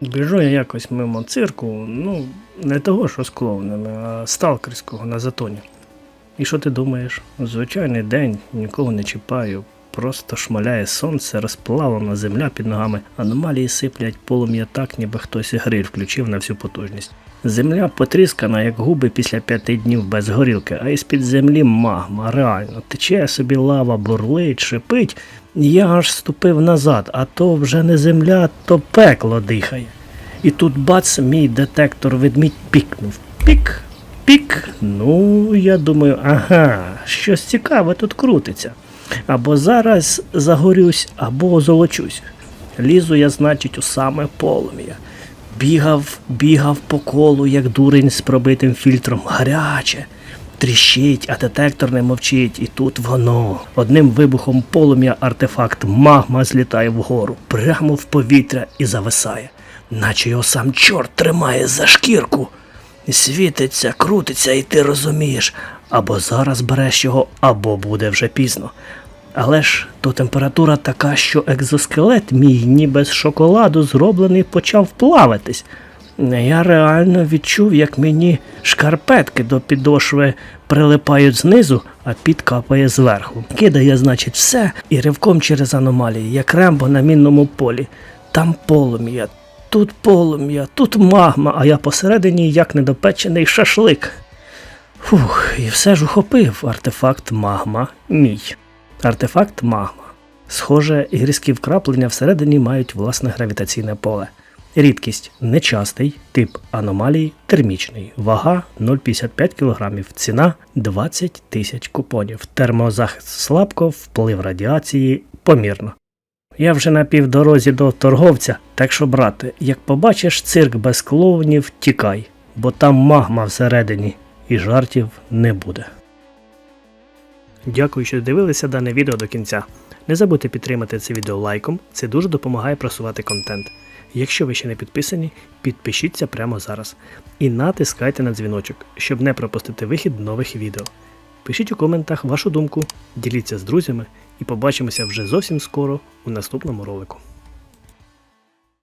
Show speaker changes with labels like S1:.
S1: Біжу я якось мимо цирку, ну, не того, що з клоунами, а сталкерського на затоні. І що ти думаєш? Звичайний день, нікого не чіпаю. Просто шмаляє сонце, розплавлена земля під ногами, аномалії сиплять полум'я так, ніби хтось гриль включив на всю потужність. Земля потріскана, як губи після п'яти днів без горілки, а із-під землі магма, реально, тече собі лава, бурлить, шипить. Я аж ступив назад, а то вже не земля, то пекло дихає. І тут бац, мій детектор ведмідь пікнув. Пік, пік. Ну, я думаю, ага, щось цікаве тут крутиться. Або зараз загорюсь, або озолочусь. Лізу я, значить, у саме полум'я. Бігав, бігав по колу, як дурень з пробитим фільтром. Гаряче. Тріщить, а детектор не мовчить, і тут воно. Одним вибухом полум'я артефакт магма злітає вгору, прямо в повітря і зависає, наче його сам чорт тримає за шкірку. Світиться, крутиться, і ти розумієш, або зараз береш його, або буде вже пізно. Але ж то температура така, що екзоскелет мій ніби з шоколаду зроблений почав плаватись. Я реально відчув, як мені шкарпетки до підошви прилипають знизу, а під капає зверху. Кидає, значить, все і ривком через аномалії, як рембо на мінному полі. Там полум'я, тут полум'я, тут магма, а я посередині як недопечений шашлик. Фух, і все ж ухопив артефакт магма мій. Артефакт магма. Схоже, гірські вкраплення всередині мають власне гравітаційне поле. Рідкість нечастий, тип аномалії термічний, вага 0,55 кг, ціна 20 тисяч купонів, термозахист слабко, вплив радіації помірно. Я вже на півдорозі до торговця, так що, брате, як побачиш цирк без клоунів, тікай, бо там магма всередині і жартів не буде. Дякую, що дивилися дане відео до кінця. Не забудьте підтримати це відео лайком, це дуже допомагає просувати контент. Якщо ви ще не підписані, підпишіться прямо зараз і натискайте на дзвіночок, щоб не пропустити вихід нових відео. Пишіть у коментах вашу думку, діліться з друзями і побачимося вже зовсім скоро у наступному ролику.